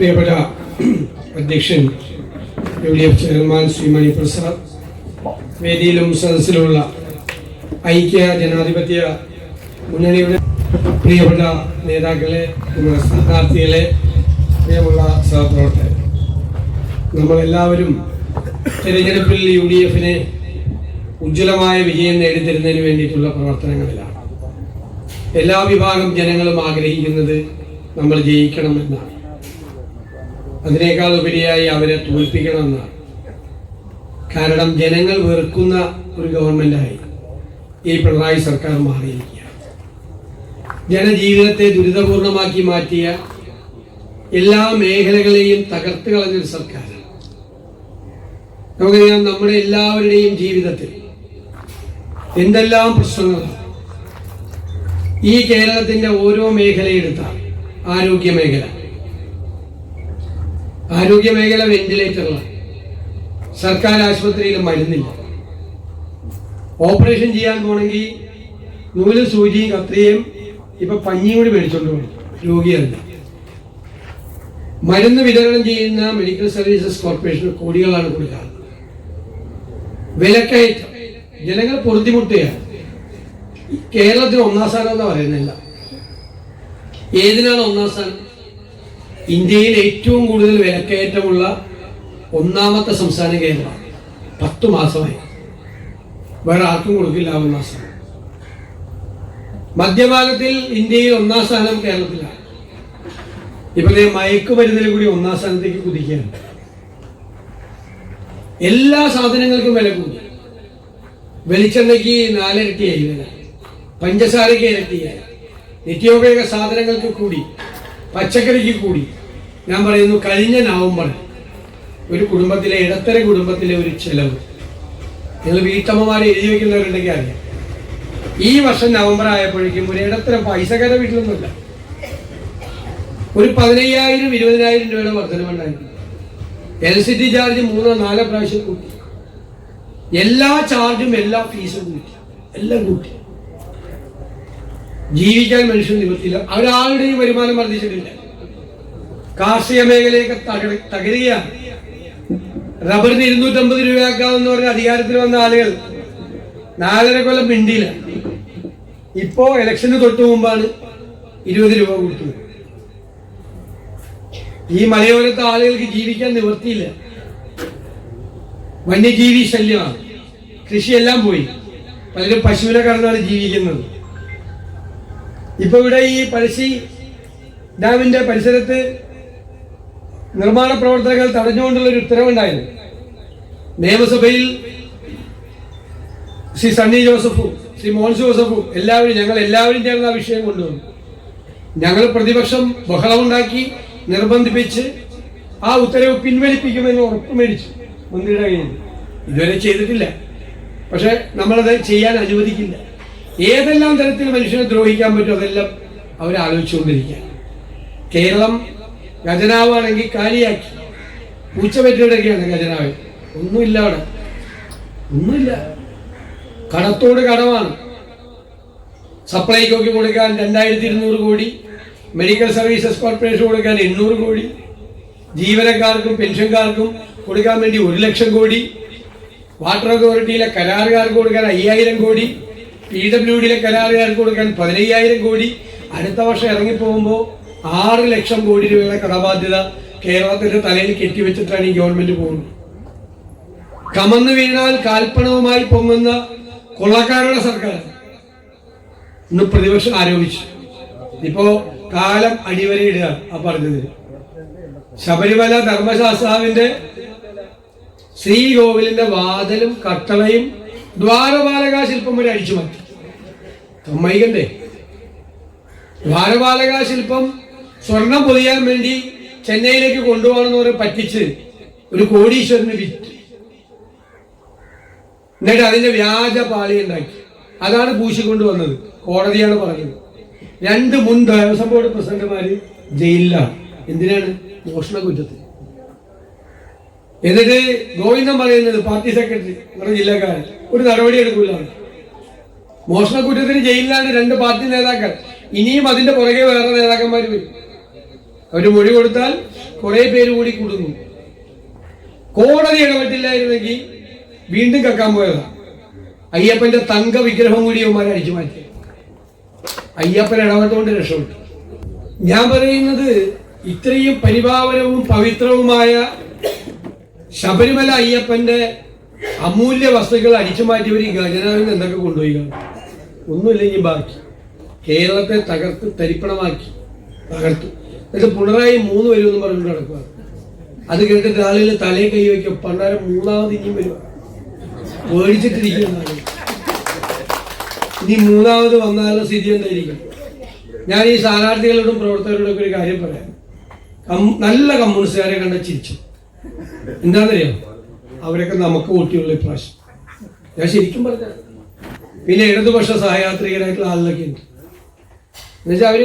പ്രിയപ്പെട്ട അധ്യക്ഷൻ U D F chairman Shri Maniprasad വേദിയിലും സദസ്സിലുമുള്ള ഐക്യ ജനാധിപത്യ മുന്നണിയുടെ പ്രിയപ്പെട്ട നേതാക്കളെ സ്ഥാനാർത്ഥികളെ പ്രിയമുള്ള സഹപ്രവർത്തകർ നമ്മളെല്ലാവരും തിരഞ്ഞെടുപ്പിൽ യു ഡി എഫിന് ഉജ്ജ്വലമായ വിജയം നേടിത്തരുന്നതിന് വേണ്ടിയിട്ടുള്ള പ്രവർത്തനങ്ങളിലാണ്. എല്ലാ വിഭാഗം ജനങ്ങളും ആഗ്രഹിക്കുന്നത് നമ്മൾ ജയിക്കണമെന്നാണ് അതിനേക്കാൾ ഉപരിയായി അവരെ തോൽപ്പിക്കണമെന്നാണ് കാരണം ജനങ്ങൾ വെറുക്കുന്ന ഒരു ഗവൺമെന്റായി ഈ പിണറായി സർക്കാർ മാറിയിരിക്കുക ജനജീവിതത്തെ ദുരിതപൂർണമാക്കി മാറ്റിയ എല്ലാ മേഖലകളെയും തകർത്ത് കളഞ്ഞൊരു സർക്കാർ നമുക്കറിയാം നമ്മുടെ എല്ലാവരുടെയും ജീവിതത്തിൽ എന്തെല്ലാം പ്രശ്നങ്ങളാണ്. ഈ കേരളത്തിന്റെ ഓരോ മേഖലയെടുത്താൽ ആരോഗ്യ മേഖല ആരോഗ്യ മേഖല വെന്റിലേറ്ററിലാണ് സർക്കാർ ആശുപത്രിയിൽ മരുന്നില്ല. ഓപ്പറേഷൻ ചെയ്യാൻ പോണെങ്കിൽ നൂൽ സൂചിയും കത്രിയും ഇപ്പൊ പഞ്ഞിയും കൂടി മേടിച്ചോണ്ട് പോകും രോഗിയല്ല. മരുന്ന് വിതരണം ചെയ്യുന്ന മെഡിക്കൽ സർവീസസ് കോർപ്പറേഷൻ കോടികളാണ് കൊടുക്കാറ്. വിലക്കയറ്റം. ജനങ്ങൾ പൊറുതിമുട്ടുകയാണ്. കേരളത്തിന് ഒന്നാം സ്ഥാനം എന്ന് പറയുന്നില്ല. ഏതിനാണ് ഒന്നാം സ്ഥാനം? ഇന്ത്യയിൽ ഏറ്റവും കൂടുതൽ വിലക്കയറ്റമുള്ള ഒന്നാമത്തെ സംസ്ഥാനം കേരളമാണ് പത്ത് മാസമായി. വേറെ ആർക്കും കൊടുക്കില്ല ഒന്നാം സ്ഥാനം മധ്യഭാഗത്തിൽ ഇന്ത്യയിൽ ഒന്നാം സ്ഥാനം കേരളത്തിലാണ്. ഇപ്പൊ ദേ മയക്കുമരുന്നിൽ കൂടി ഒന്നാം സ്ഥാനത്തേക്ക് കുതിക്കുകയാണ്. എല്ലാ സാധനങ്ങൾക്കും വില കൂടി. വെളിച്ചെണ്ണയ്ക്ക് നാലിരട്ടിയായി വില. പഞ്ചസാരയ്ക്ക് ഇരട്ടിയായി. നിത്യോപയോഗ സാധനങ്ങൾക്ക് കൂടി പച്ചക്കറിക്ക് കൂടി. ഞാൻ പറയുന്നു കഴിഞ്ഞ നവംബർ ഒരു കുടുംബത്തിലെ ഇടത്തര കുടുംബത്തിലെ ഒരു ചെലവ്. നിങ്ങൾ വീട്ടമ്മമാരെ എഴുതി വയ്ക്കുന്നവരുണ്ടെങ്കിൽ അറിയാം. ഈ വർഷം നവംബർ ആയപ്പോഴേക്കും ഒരു ഇടത്തര പൈസക്കാരെ വീട്ടിലൊന്നുമില്ല. ഒരു പതിനയ്യായിരം ഇരുപതിനായിരം രൂപയുടെ വർധനമുണ്ടായിരുന്നു എൽ സി ടി ചാർജ് മൂന്നോ നാലോ പ്രാവശ്യം കൂട്ടി. എല്ലാ ചാർജും എല്ലാ ഫീസും കൂട്ടി. എല്ലാം കൂട്ടി. ജീവിക്കാൻ മനുഷ്യൻ നിവൃത്തിയില്ല. ഒരാളുടെയും വരുമാനം വർദ്ധിച്ചിട്ടില്ല. കാർഷിക മേഖലയൊക്കെ തകര തകരുകയാണ്. റബ്ബറിന് ഇരുന്നൂറ്റമ്പത് രൂപയാക്കാമെന്ന് പറഞ്ഞ അധികാരത്തിൽ വന്ന ആളുകൾ നാലര കൊല്ലം മിണ്ടിയില്ല. ഇപ്പോ ഇലക്ഷന് തൊട്ട് മുമ്പാണ് ഇരുപത് രൂപ കൊടുത്തത്. ഈ മലയോരത്തെ ആളുകൾക്ക് ജീവിക്കാൻ നിവൃത്തിയില്ല. വന്യജീവി ശല്യമാണ്. കൃഷിയെല്ലാം പോയി. പലരും പശുവിനെ കടന്നാണ് ജീവിക്കുന്നത്. ഇപ്പൊ ഇവിടെ ഈ പഴശ്ശി ഡാമിന്റെ പരിസരത്ത് നിർമ്മാണ പ്രവർത്തനങ്ങൾ തടഞ്ഞുകൊണ്ടുള്ള ഒരു ഉത്തരവുണ്ടായിരുന്നു. നിയമസഭയിൽ ശ്രീ സണ്ണി ജോസഫും ശ്രീ മോഹൻ ജോസഫും എല്ലാവരും ഞങ്ങൾ എല്ലാവരും ചേർന്ന് ആ വിഷയം കൊണ്ടുവന്നു. ഞങ്ങൾ പ്രതിപക്ഷം ബഹളമുണ്ടാക്കി നിർബന്ധിപ്പിച്ച് ആ ഉത്തരവ് പിൻവലിപ്പിക്കുമെന്ന് ഉറപ്പ് മേടിച്ചു മന്ത്രിയുടെ നിന്ന്. ഇതുവരെ ചെയ്തിട്ടില്ല. പക്ഷെ നമ്മളത് ചെയ്യാൻ അനുവദിക്കില്ല. ഏതെല്ലാം തരത്തിൽ മനുഷ്യനെ ദ്രോഹിക്കാൻ പറ്റും അതെല്ലാം അവർ ആലോചിച്ചുകൊണ്ടിരിക്കുക. കേരളം ഖജനാവാണെങ്കിൽ കാലിയാക്കി. പൂച്ച പറ്റിയിടൊക്കെയാണ് ഖജനാവ്. ഒന്നുമില്ല അവിടെ ഒന്നുമില്ല. കടത്തോട് കടമാണ്. സപ്ലൈകോക്ക് കൊടുക്കാൻ രണ്ടായിരത്തി ഇരുന്നൂറ് കോടി. മെഡിക്കൽ സർവീസസ് കോർപ്പറേഷൻ കൊടുക്കാൻ എണ്ണൂറ് കോടി. ജീവനക്കാർക്കും പെൻഷൻകാർക്കും കൊടുക്കാൻ വേണ്ടി ഒരു ലക്ഷം കോടി. വാട്ടർ അതോറിറ്റിയിലെ കരാറുകാർക്ക് കൊടുക്കാൻ അയ്യായിരം കോടി. പി ഡബ്ല്യു ഡിയിലെ കരാറുകാർക്ക് കൊടുക്കാൻ പതിനയ്യായിരം കോടി അടുത്ത വർഷം ഇറങ്ങിപ്പോകുമ്പോൾ ആറ് ലക്ഷം കോടി രൂപയുടെ കടബാധ്യത കേരളത്തിന്റെ തലയിൽ കെട്ടിവെച്ചിട്ടാണ് ഈ ഗവൺമെന്റ് പോകുന്നത്. കമന്നു വീണാൽ കാൽപ്പണവുമായി പൊങ്ങുന്ന കൊള്ളക്കാരുടെ സർക്കാർ ഇന്ന് പ്രതിപക്ഷം ആരോപിച്ചു. ഇപ്പോ കാലം അടിവരയിടുക ആ പറഞ്ഞത്. ശബരിമല ധർമ്മശാസ്താവിന്റെ ശ്രീകോവിലിന്റെ വാതിലും കട്ടളയും ദ്വാരപാലക ശില്പം വരെ അടിച്ചു മാറ്റി. സമ്മതിക്കണ്ടേ? ദ്വാരപാലക ശില്പം സ്വർണം പൊതിയാൻ വേണ്ടി ചെന്നൈയിലേക്ക് കൊണ്ടുപോകണമെന്ന് പറഞ്ഞ് പറ്റിച്ച് ഒരു കോടീശ്വരന് വിറ്റ്. എന്നിട്ട് അതിന്റെ വ്യാജ പാളി ഉണ്ടാക്കി. അതാണ് പൂശിക്കൊണ്ട് വന്നത് കോടതിയാണ് പറഞ്ഞത് രണ്ട് മുൻ ദേവസ്വം ബോർഡ് പ്രസിഡന്റുമാര് ജയിലിലാണ്. എന്തിനാണ്? മോഷണ കുറ്റത്തിൽ എന്നിട്ട് ഗോവിന്ദൻ പറയുന്നത് പാർട്ടി സെക്രട്ടറി നമ്മുടെ ജില്ലക്കാരൻ ഒരു നടപടി എടുക്കില്ല മോഷണ കുറ്റത്തിന് ജയിലിലാണ് രണ്ട് പാർട്ടി നേതാക്കൾ. ഇനിയും അതിന്റെ പുറകെ വേറെ നേതാക്കന്മാർ വരും. അവർ മൊഴി കൊടുത്താൽ കുറെ പേര് കൂടി കൂടുന്നു. കോടതി ഇടപെട്ടില്ലായിരുന്നെങ്കിൽ വീണ്ടും കക്കാൻ പോയതാ. അയ്യപ്പന്റെ തങ്ക വിഗ്രഹം കൂടി ഇവന്മാർ അടിച്ചു മാറ്റി. അയ്യപ്പൻ ഇടപെട്ടുകൊണ്ട് രക്ഷപ്പെട്ടു. ഞാൻ പറയുന്നത് ഇത്രയും പരിപാവനവും പവിത്രവുമായ ശബരിമല അയ്യപ്പന്റെ അമൂല്യ വസ്തുക്കൾ അടിച്ചു മാറ്റിയവർ ഈ ഗജനാവിൽ എന്തൊക്കെ കൊണ്ടുപോയി കാണും? ഒന്നുമില്ല ഇനി ബാക്കി. കേരളത്തെ തകർത്ത് തരിപ്പണമാക്കി തകർത്തു. എന്നിട്ട് പിണറായി മൂന്ന് വരുമെന്ന് പറഞ്ഞിട്ട് നടക്കുക അത് കേട്ടിട്ട് ആളുകൾ തലയിൽ കൈ വയ്ക്കും പണ്ടാരം മൂന്നാമത് ഇനിയും വരും. പേടിച്ചിട്ടിരിക്കുന്ന ഇനി മൂന്നാമത് വന്നാലും സ്ഥിതി എന്തായിരിക്കും? ഞാൻ ഈ സ്ഥാനാർത്ഥികളോടും പ്രവർത്തകരോടും ഒക്കെ ഒരു കാര്യം പറയാം. നല്ല കമ്മ്യൂണിസ്റ്റുകാരെ കണ്ട ചിരിച്ചു. എന്താണെന്നറിയാം? അവരൊക്കെ നമുക്ക് വോട്ടിയുള്ള ഇപ്രാവശ്യം ഞാൻ ശരിക്കും പറഞ്ഞ പിന്നെ ഇടതുപക്ഷ സഹയാത്രികരായിട്ടുള്ള ആളുകളൊക്കെ ഉണ്ട്. എന്നുവെച്ചാൽ അവർ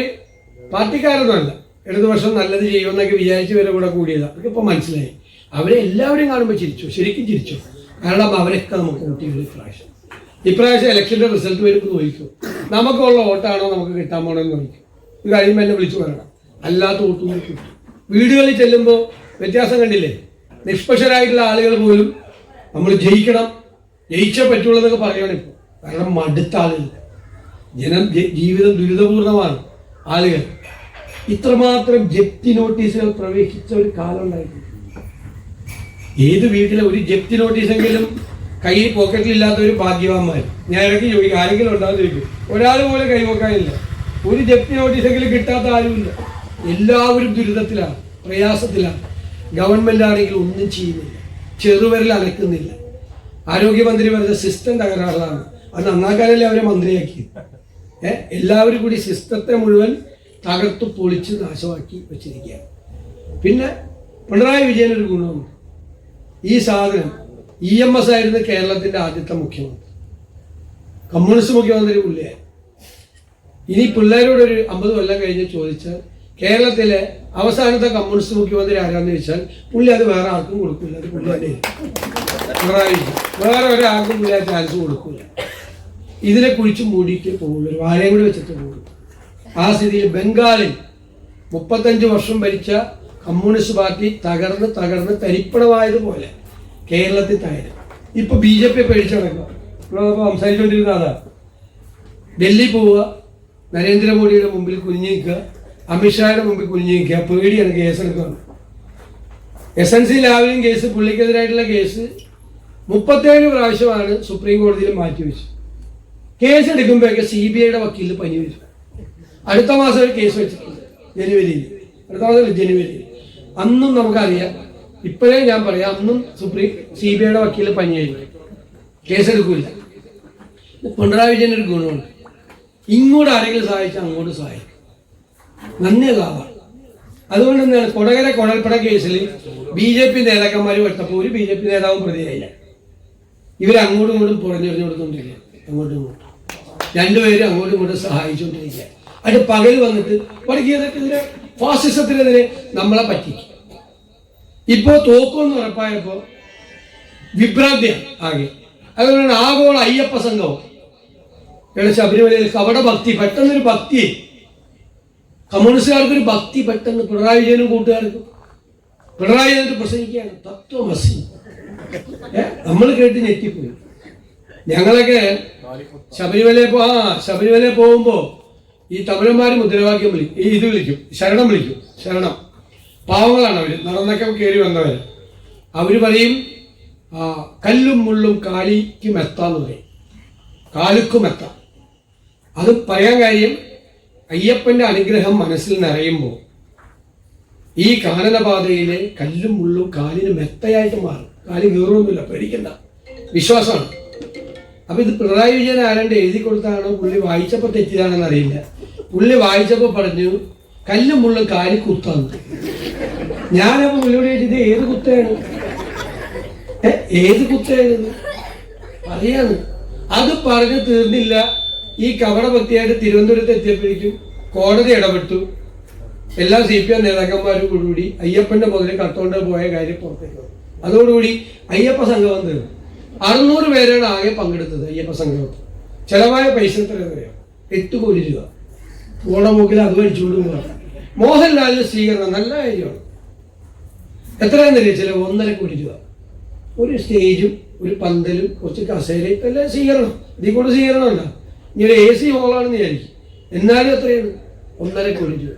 പാർട്ടിക്കാരൊന്നുമല്ല. ഇടതുപക്ഷം നല്ലത് ചെയ്യുമെന്നൊക്കെ വിചാരിച്ച് വരെ കൂടെ കൂടിയതാണ് അതൊക്കെ ഇപ്പൊ മനസ്സിലായി. അവരെ എല്ലാവരെയും കാണുമ്പോൾ ചിരിച്ചു. ശരിക്കും ചിരിച്ചു. കാരണം അവരൊക്കെ നമുക്ക് വോട്ടിയുള്ള ഇപ്രാവശ്യം ഇപ്രാവശ്യം ഇലക്ഷന്റെ റിസൾട്ട് വരുമ്പോൾ നോക്കും നമുക്കുള്ള വോട്ടാണോ? നമുക്ക് കിട്ടാൻ പോണെന്ന് നോക്കും ഇത് കഴിയുമ്പോൾ എന്നെ വിളിച്ചു പറയണം. അല്ലാത്ത വോട്ടും കിട്ടും. വീടുകളിൽ ചെല്ലുമ്പോൾ വ്യത്യാസം കണ്ടില്ലേ? നിഷ്പക്ഷരായിട്ടുള്ള ആളുകൾ പോലും നമ്മൾ ജയിക്കണം. ജയിച്ചേ പറ്റുള്ളൂ എന്നൊക്കെ പറയണം കാരണം മടുത്ത ആളുകൾ ജനം ജീവിതം ദുരിതപൂർണമാണ് ആളുകൾ. ഇത്രമാത്രം ജപ്തി നോട്ടീസുകൾ പ്രവേശിച്ച ഒരു കാലം ഉണ്ടായിട്ടുണ്ട്. ഏത് വീട്ടിലെ ഒരു ജപ്തി നോട്ടീസെങ്കിലും കയ്യിൽ പോക്കറ്റിലില്ലാത്ത ഒരു ഭാഗ്യവാന്മാർ ഞാൻ ഇടയ്ക്ക് ചോദിക്കും ആരെങ്കിലും ചോദിക്കും. ഒരാൾ പോലും കൈവക്കാനില്ല. ഒരു ജപ്തി നോട്ടീസെങ്കിലും കിട്ടാത്ത ആരുമില്ല. എല്ലാവരും ദുരിതത്തിലാണ് പ്രയാസത്തിലാണ്. ഗവൺമെന്റ് ആണെങ്കിൽ ഒന്നും ചെയ്യുന്നില്ല. ചെറുവിരൽ അലക്കുന്നില്ല. ആരോഗ്യമന്ത്രി പറഞ്ഞ സിസ്റ്റം തകരാറിലാണ്. അത് നന്നാക്കാനല്ലേ അവരെ മന്ത്രിയാക്കി? ഏഹ് എല്ലാവരും കൂടി സിസ്റ്റത്തെ മുഴുവൻ തകർത്ത് പൊളിച്ച് നാശമാക്കി വെച്ചിരിക്കുകയാണ്. പിന്നെ പിണറായി വിജയൻ ഒരു ഗുണമുണ്ട്. ഈ സാധനം ഇ എം എസ് ആയിരുന്നു കേരളത്തിന്റെ ആദ്യത്തെ മുഖ്യമന്ത്രി. കമ്മ്യൂണിസ്റ്റ് മുഖ്യമന്ത്രി പുള്ളിയായി ഇനി പിള്ളേരോട് ഒരു അമ്പത് കൊല്ലം കഴിഞ്ഞ് ചോദിച്ചാൽ കേരളത്തിലെ അവസാനത്തെ കമ്മ്യൂണിസ്റ്റ് മുഖ്യമന്ത്രി ആരാന്ന് ചോദിച്ചാൽ പുള്ളി അത് വേറെ ആർക്കും കൊടുക്കില്ല. അത് പുള്ളി പിണറായി വിജയൻ. വേറെ ഒരാൾക്കും പുള്ളി ചാൻസ് കൊടുക്കില്ല ഇതിനെ കുഴിച്ച് മൂടിയിട്ട് പോകുള്ളൂ ഒരു വാഴയും കൂടി വെച്ചിട്ട് പോകുള്ളൂ ആ സ്ഥിതിയിൽ ബംഗാളിൽ മുപ്പത്തഞ്ച് വർഷം ഭരിച്ച കമ്മ്യൂണിസ്റ്റ് പാർട്ടി തകർന്ന് തകർന്ന് തരിപ്പണമായതുപോലെ കേരളത്തിൽ തകരും. ഇപ്പൊ ബി ജെ പി പേടിച്ചടക്കുക നമ്മളിപ്പോ സംസാരിച്ചുകൊണ്ടിരുന്ന ഡൽഹി പോവുക നരേന്ദ്രമോദിയുടെ മുമ്പിൽ കുഞ്ഞു നിൽക്കുക അമിത്ഷായുടെ മുമ്പിൽ കുഞ്ഞു നിൽക്കുക. പേടിയാണ് കേസെടുക്കുന്നത് S N C Lavalin case പുള്ളിക്കെതിരായിട്ടുള്ള case മുപ്പത്തേഴ് പ്രാവശ്യമാണ് സുപ്രീം കോടതിയിൽ മാറ്റിവെച്ചത് കേസ് എടുക്കുമ്പോഴൊക്കെ സി ബി ഐയുടെ വക്കീലിൽ പനി വരും. അടുത്ത മാസം ഒരു കേസ് വെച്ചിട്ടുണ്ട്. ജനുവരിയിൽ. അടുത്ത മാസം ജനുവരിയിൽ. അന്നും നമുക്കറിയാം. ഇപ്പോഴേ ഞാൻ പറയാം അന്നും സുപ്രീം സി ബി ഐയുടെ വക്കീൽ പനിയായിരിക്കും കേസ് എടുക്കൂല. പിണറായി വിജയൻ ഒരു ഗുണമുണ്ട്. ഇങ്ങോട്ട് ആരെങ്കിലും സഹായിച്ചാൽ അങ്ങോട്ട് സഹായിക്കും. നന്ദിയുള്ള ആളാണ് അതുകൊണ്ട് എന്താണ്? കൊടകര കൊടൽപ്പട കേസിൽ ബി ജെ പി നേതാക്കന്മാർ വെട്ടപ്പോ ഒരു ബി ജെ പി നേതാവും പ്രതിയായില്ല. ഇവർ അങ്ങോട്ടും ഇങ്ങോട്ടും പുറഞ്ഞെറിഞ്ഞു അങ്ങോട്ടും ഇങ്ങോട്ടും. രണ്ടുപേരും അങ്ങോട്ടും ഇങ്ങോട്ടും സഹായിച്ചുകൊണ്ടിരിക്കുക അതിന്റെ പകൽ വന്നിട്ട് വർഗീയതക്കെതിരെ ഫാസിസത്തിനെതിരെ നമ്മളെ പറ്റിക്കും. ഇപ്പോ തോക്കുമെന്ന് ഉറപ്പായപ്പോ വിഭ്രാന്തിയാണ് ആകെ. അതുകൊണ്ടാണ് ആഗോള അയ്യപ്പ സംഘവും ഇവിടെ ശബരിമലയിൽ കവട ഭക്തി പെട്ടെന്നൊരു ഭക്തി. കമ്മ്യൂണിസ്റ്റുകാർക്ക് ഒരു ഭക്തി പെട്ടെന്ന് പിണറായി വിജയനും കൂട്ടുകാർക്കും. പിണറായി എന്നിട്ട് പ്രസംഗിക്കുകയാണ്. തത്വമസി നമ്മൾ കേട്ട് ഞെട്ടിപ്പോയി. ഞങ്ങളൊക്കെ ശബരിമലയിൽ പോ ആ ശബരിമലയിൽ പോകുമ്പോ ഈ തമിഴന്മാര് മുദ്രാവാക്യം വിളിക്കും ഈ ഇത് വിളിക്കും. ശരണം വിളിക്കും. ശരണം. പാവങ്ങളാണ് അവർ. നടന്നൊക്കെ കയറി വന്നവർ അവർ പറയും കല്ലും മുള്ളും കാലിക്കും എത്താന്ന് പറയും. കാലുക്കും എത്താം. അത് പറയാൻ കാര്യം അയ്യപ്പന്റെ അനുഗ്രഹം മനസ്സിൽ നിറയുമ്പോൾ ഈ കാനനപാതയിലെ കല്ലും മുള്ളും കാലിന് മെത്തയായിട്ട് മാറും. കാൽ കീറൊന്നുമില്ല പേടിക്കണ്ട. വിശ്വാസമാണ്. അപ്പൊ ഇത് പിണറായി വിജയൻ ആരാണ്ട് എഴുതി കൊടുത്താണോ പുള്ളി വായിച്ചപ്പോ തെറ്റിയതാണെന്ന് അറിയില്ല. പുള്ളി വായിച്ചപ്പോൾ പറഞ്ഞു കല്ലും മുള്ളും കാലി കുത്താന്ന്. ഞാനപ്പോ പുള്ളിയോട് ചോദിച്ചത് ഏത് കുത്തയാണ്? ഏത് കുത്തയാണ് അറിയാന്ന്. അത് പറഞ്ഞു തീർന്നില്ല. ഈ കവട ഭക്തിയായിട്ട് തിരുവനന്തപുരത്ത് എത്തിയപ്പോഴേക്കും കോടതി ഇടപെട്ടു. എല്ലാ സി പി എം നേതാക്കന്മാരും കൂടി അയ്യപ്പന്റെ മുതൽ കത്തോണ്ട് പോയ കാര്യം പുറത്തേക്ക് അതോടുകൂടി അയ്യപ്പ സംഘം തീർന്നു അറുന്നൂറ് പേരാണ് ആകെ പങ്കെടുത്തത് അയ്യപ്പ സംഘം ചെലവായ പൈസ എത്ര അറിയാം? എട്ട് കോടി രൂപ. ഓണമൂക്കിൽ അത് മേടിച്ചുകൊണ്ട് പോകാം മോഹൻലാലിന് സ്വീകരണം നല്ല കാര്യമാണ്. എത്രയാണെന്നറിയ ചില ഒന്നര കോടി രൂപ. ഒരു സ്റ്റേജും ഒരു പന്തലും കുറച്ച് കസേരയും എല്ലാം സ്വീകരണം. ഇതിൽ കൂടെ സ്വീകരണമല്ല. ഇനി എ സി ഹോളാണെന്ന് വിചാരിക്കും. എന്നാലും എത്രയാണ്? ഒന്നര കോടി രൂപ.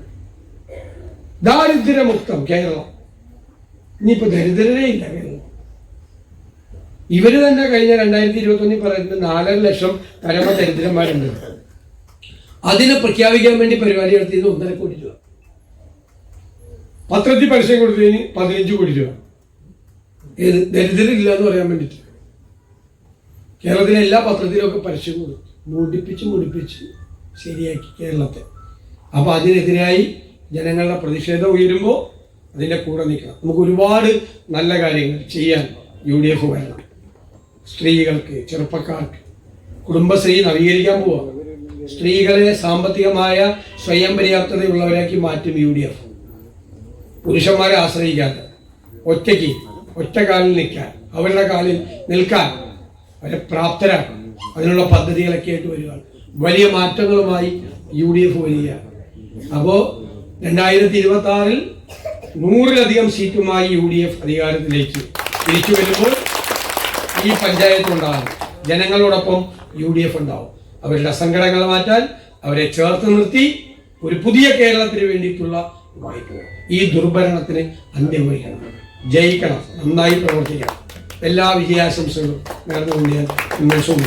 ദാരിദ്ര്യമുക്തം കേരളം. ഇനിയിപ്പോ ദരിദ്രരേ ഇല്ല. ഇവർ തന്നെ കഴിഞ്ഞ രണ്ടായിരത്തി ഇരുപത്തി ഒന്നിൽ പറയുന്നത് നാലര ലക്ഷം പരമ ദരിദ്രന്മാരുണ്ട്. അതിനെ പ്രഖ്യാപിക്കാൻ വേണ്ടി പരിപാടി നടത്തിയത് ഒന്നര കോടി രൂപ. പത്രത്തിൽ പരസ്യം കൊടുത്തതിന് പതിനഞ്ച് കോടി രൂപ. ഏത്? ദരിദ്രരില്ല എന്ന് പറയാൻ വേണ്ടിയിട്ട്. കേരളത്തിലെ എല്ലാ പത്രത്തിലൊക്കെ പരസ്യം കൊടുത്തു മുടിപ്പിച്ച് മുടിപ്പിച്ച് ശരിയാക്കി കേരളത്തെ. അപ്പോൾ അതിനെതിരായി ജനങ്ങളുടെ പ്രതിഷേധം ഉയരുമ്പോൾ അതിന്റെ കൂടെ നിൽക്കണം. നമുക്ക് ഒരുപാട് നല്ല കാര്യങ്ങൾ ചെയ്യാൻ യു ഡി എഫ് വരണം. സ്ത്രീകൾക്ക് ചെറുപ്പക്കാർക്ക്. കുടുംബശ്രീ നവീകരിക്കാൻ പോവാണ് സ്ത്രീകളെ സാമ്പത്തികമായ സ്വയം പര്യാപ്തതയുള്ളവരാക്കി മാറ്റും യു ഡി എഫ് പുരുഷന്മാരെ ആശ്രയിക്കാതെ ഒറ്റയ്ക്ക് ഒറ്റ കാലിൽ നിൽക്കാൻ അവരുടെ കാലിൽ നിൽക്കാൻ അവരെ പ്രാപ്തരാക്കണം. അതിനുള്ള പദ്ധതികളൊക്കെ ആയിട്ട് വരികയാണ് വലിയ മാറ്റങ്ങളുമായി യു ഡി എഫ് വരികയാണ്. അപ്പോൾ രണ്ടായിരത്തി ഇരുപത്തി ആറിൽ നൂറിലധികം സീറ്റുമായി യു ഡി എഫ് അധികാരത്തിലേക്ക് തിരിച്ചു വരുമ്പോൾ ഈ പഞ്ചായത്ത് ഉണ്ടാകും. ജനങ്ങളോടൊപ്പം യു ഡി എഫ് ഉണ്ടാവും. അവരുടെ സങ്കടങ്ങൾ മാറ്റാൻ അവരെ ചേർത്ത് നിർത്തി ഒരു പുതിയ കേരളത്തിന് വേണ്ടിയിട്ടുള്ള വായ്പ ഈ ദുർഭരണത്തിന് അന്ത്യം വഹിക്കണം ജയിക്കണം. നന്നായി പ്രവർത്തിക്കണം. എല്ലാ വിജയാശംസകളും നേർന്നുകൊണ്ട് ഞാൻ ഉന്മേഷവും